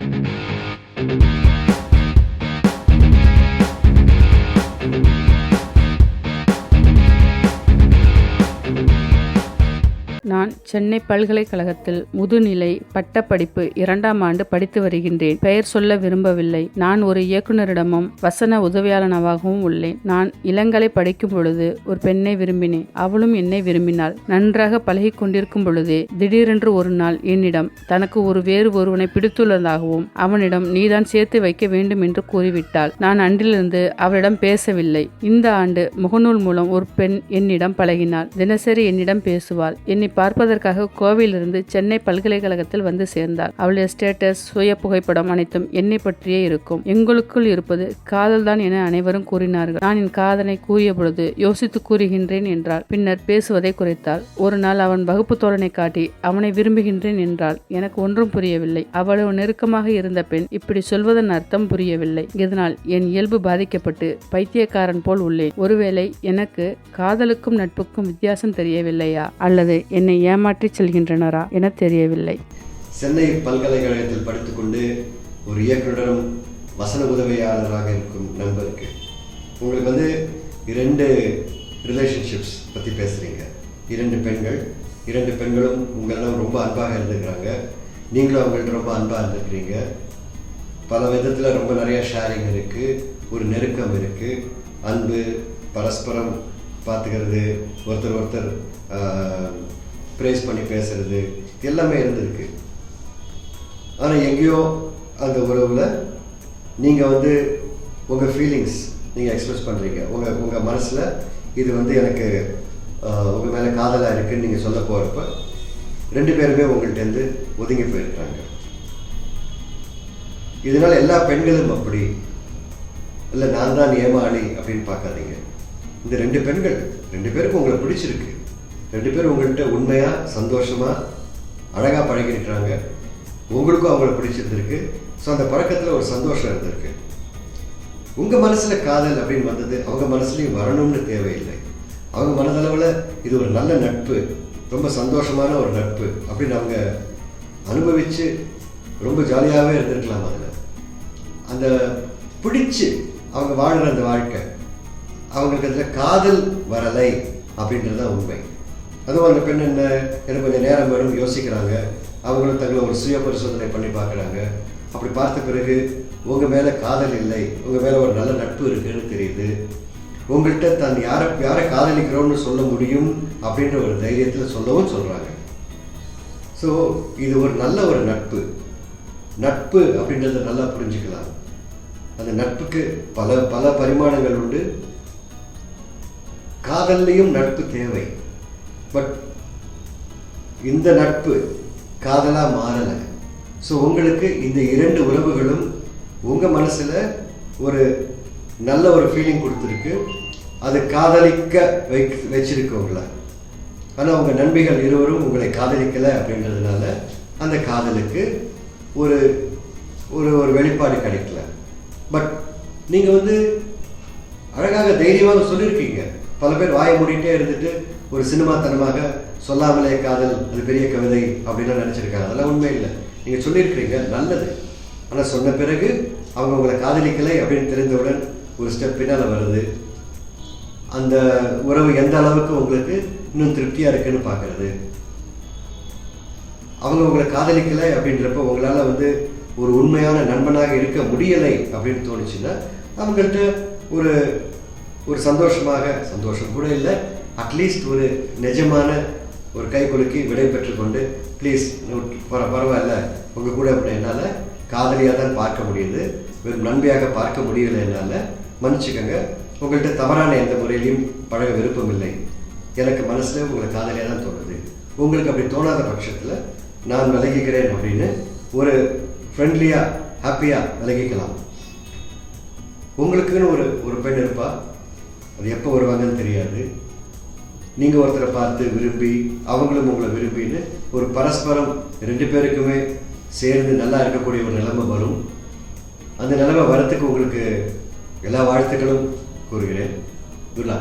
Música நான் சென்னை பல்கலைக்கழகத்தில் முதுநிலை பட்டப்படிப்பு இரண்டாம் ஆண்டு படித்து வருகின்றேன். பெயர் சொல்ல விரும்பவில்லை. நான் ஒரு இயக்குனரிடமும் வசன உதவியாளனாகவும் உள்ளேன். நான் இளங்கலை படிக்கும் பொழுது ஒரு பெண்ணை விரும்பினேன். அவளும் என்னை விரும்பினாள். நன்றாக பழகி கொண்டிருக்கும் பொழுதே திடீரென்று ஒரு நாள் என்னிடம் தனக்கு ஒரு வேறு ஒருவனை பிடித்துள்ளதாகவும் அவனிடம் நீதான் சேர்த்து வைக்க வேண்டும் என்று கூறிவிட்டாள். நான் அன்றிலிருந்து அவளிடம் பேசவில்லை. இந்த ஆண்டு முகநூல் மூலம் ஒரு பெண் என்னிடம் பழகினாள். தினசரி என்னிடம் பேசுவாள். என்னை பார்ப்பதற்காக கோவையிலிருந்து சென்னை பல்கலைக்கழகத்தில் வந்து சேர்ந்தார். அவளுடைய ஸ்டேட்டஸ் சுய புகைப்படம் அனைத்தும் என்னை பற்றியே இருக்கும். எங்களுக்குள் இருப்பது காதல்தான் என அனைவரும் கூறினார்கள். நான் என் காதலை கூறிய பொழுது யோசித்து கூறுகின்றேன் என்றாள். பின்னர் பேசுவதை குறைத்தாள். ஒரு நாள் அவன் வகுப்பு தோழனை காட்டி அவனை விரும்புகின்றேன் என்றாள். எனக்கு ஒன்றும் புரியவில்லை. அவ்வளவு நெருக்கமாக இருந்த பெண் இப்படி சொல்வதன் அர்த்தம் புரியவில்லை. இதனால் என் இயல்பு பாதிக்கப்பட்டு பைத்தியக்காரன் போல் உள்ளேன். ஒருவேளை எனக்கு காதலுக்கும் நட்புக்கும் வித்தியாசம் தெரியவில்லையா? அல்லது என்னை ஏமாற்றிச் செல்கின்றனரா என தெரியவில்லை. சென்னை பல்கலைக்கழகத்தில் படித்துக்கொண்டு ஒரு இயக்குனரும் வசன உதவியாளராக இருக்கும் நண்பருக்கு. உங்களுக்கு வந்து இரண்டு ரிலேஷன்ஷிப்ஸ் பற்றி பேசுகிறீங்க இரண்டு பெண்கள் இரண்டு பெண்களும் உங்களெல்லாம் ரொம்ப அன்பாக இருந்துக்கிறாங்க. நீங்களும் அவங்கள்ட்ட ரொம்ப அன்பாக இருந்துக்கிறீங்க. பல விதத்தில் ரொம்ப நிறைய ஷேரிங் இருக்குது ஒரு நெருக்கம் இருக்குது அன்பு பரஸ்பரம் பார்த்துக்கிறது ஒருத்தர் ஒருத்தர் ப்ரேஸ் பண்ணி பேசுறது எல்லாமே இருந்திருக்கு. ஆனால் எங்கேயோ அந்த உறவில் நீங்கள் வந்து உங்கள் ஃபீலிங்ஸ் நீங்கள் எக்ஸ்பிரஸ் பண்ணுறீங்க உங்கள் உங்கள் மனசில் இது வந்து எனக்கு உங்கள் மேலே காதலாக இருக்குன்னு நீங்கள் சொல்ல போகிறப்ப ரெண்டு பேருமே உங்கள்கிட்டருந்து ஒதுங்கி போயிருக்காங்க. இதனால் எல்லா பெண்களும் அப்படி. இல்லை நான் தான் ஏமாளி அப்படின்னு பார்க்காதீங்க. இந்த ரெண்டு பெண்கள் ரெண்டு பேருக்கும் உங்களை பிடிச்சிருக்கு. ரெண்டு பேரும் உங்கள்கிட்ட உண்மையாக சந்தோஷமாக அழகாக பழகிருக்கிறாங்க உங்களுக்கும் அவங்கள பிடிச்சிருந்துருக்கு. ஸோ அந்த பழக்கத்தில் ஒரு சந்தோஷம் இருந்திருக்கு. உங்கள் மனசில் காதல் அப்படின்னு வந்தது அவங்க மனசுலையும் வரணும்னு தேவையில்லை. அவங்க மனதளவில் இது ஒரு நல்ல நட்பு ரொம்ப சந்தோஷமான ஒரு நட்பு அப்படின்னு அவங்க அனுபவித்து ரொம்ப ஜாலியாகவே இருந்திருக்கலாம் அதில். அந்த பிடிச்சு அவங்க வாழ்கிற அந்த வாழ்க்கை அவங்களுக்கு அதில் காதல் வரலை அப்படின்றது தான் உண்மை. அதுவும் அந்த பெண் என்ன எனக்கு கொஞ்சம் நேரம் வேணும் யோசிக்கிறாங்க. அவங்களும் தங்களை ஒரு சுய பரிசோதனை பண்ணி பார்க்குறாங்க. அப்படி பார்த்த பிறகு உங்கள் மேலே காதல் இல்லை. உங்கள் மேலே ஒரு நல்ல நட்பு இருக்குன்னு தெரியுது. உங்கள்கிட்ட தான் யாரை யாரை காதலிக்கிறோம்னு சொல்ல முடியும்? அப்படின்ற ஒரு தைரியத்தில் சொல்லவும் சொல்கிறாங்க ஸோ இது ஒரு நல்ல ஒரு நட்பு. நட்பு அப்படின்றத நல்லா புரிஞ்சுக்கலாம். அந்த நட்புக்கு பல பல பரிமாணங்கள் உண்டு. காதல்லையும் நட்பு தேவை. பட் இந்த நட்பு காதலாக மாறலை. ஸோ உங்களுக்கு இந்த இரண்டு உறவுகளும் உங்கள் மனசில் ஒரு நல்ல ஒரு ஃபீலிங் கொடுத்துருக்கு. அது காதலிக்க வை வச்சிருக்கு உங்களை ஆனால் உங்கள் நண்பிகள் இருவரும் உங்களை காதலிக்கலை அப்படின்றதுனால அந்த காதலுக்கு ஒரு ஒரு ஒரு வெளிப்பாடு கிடைக்கல. பட் நீங்கள் வந்து அழகாக தைரியமாக சொல்லியிருக்கீங்க. பல பேர் வாயை மூடிட்டே இருந்துட்டு ஒரு சினிமாத்தனமாக சொல்லாமலே காதல் அது பெரிய கவிதை அப்படின்னு நினச்சிருக்காங்க. அதெல்லாம் உண்மை இல்லை. நீங்கள் சொல்லியிருக்கிறீங்க நல்லது. ஆனால் சொன்ன பிறகு அவங்க உங்களை காதலிக்கலை அப்படின்னு தெரிந்தவுடன் ஒரு ஸ்டெப் பின்னால் வருது. அந்த உறவு எந்த அளவுக்கு உங்களுக்கு இன்னும் திருப்தியாக இருக்குன்னு பார்க்குறது அவங்க உங்களை காதலிக்கலை அப்படின்றப்ப உங்களால் வந்து ஒரு உண்மையான நண்பனாக இருக்க முடியலை அப்படின்னு தோணுச்சுன்னா அவங்கள்ட்ட ஒரு ஒரு சந்தோஷமாக சந்தோஷம் கூட இல்லை அட்லீஸ்ட் ஒரு நிஜமான ஒரு கை குலுக்கி விடை பெற்றுக்கொண்டு ப்ளீஸ் பர பரவாயில்ல உங்கள் கூட அப்படி என்னால் காதலியாக தான் பார்க்க முடியுது வெறும் நன்மையாக பார்க்க முடியலை என்னால் மன்னிச்சுக்கோங்க. உங்கள்கிட்ட தவறான எந்த முறையிலையும் பழக விருப்பம் இல்லை. எனக்கு மனசில் உங்களை காதலியாக தான் தோணுது. உங்களுக்கு அப்படி தோணாத பட்சத்தில் நான் விலகிக்கிறேன் அப்படின்னு ஒரு ஃப்ரெண்ட்லியாக ஹாப்பியாக விலகிக்கலாம். உங்களுக்குன்னு ஒரு ஒரு பெண் இருப்பாள் அது எப்போ வருவாங்கன்னு தெரியாது. நீங்கள் ஒருத்தரை பார்த்து விரும்பி அவங்களும் உங்களை விரும்பின்னு ஒரு பரஸ்பரம் ரெண்டு பேருக்குமே சேர்ந்து நல்லா இருக்கக்கூடிய ஒரு நிலைமை வரும். அந்த நிலைமை வரத்துக்கு உங்களுக்கு எல்லா வாழ்த்துக்களும் கூறுகிறேன். குட்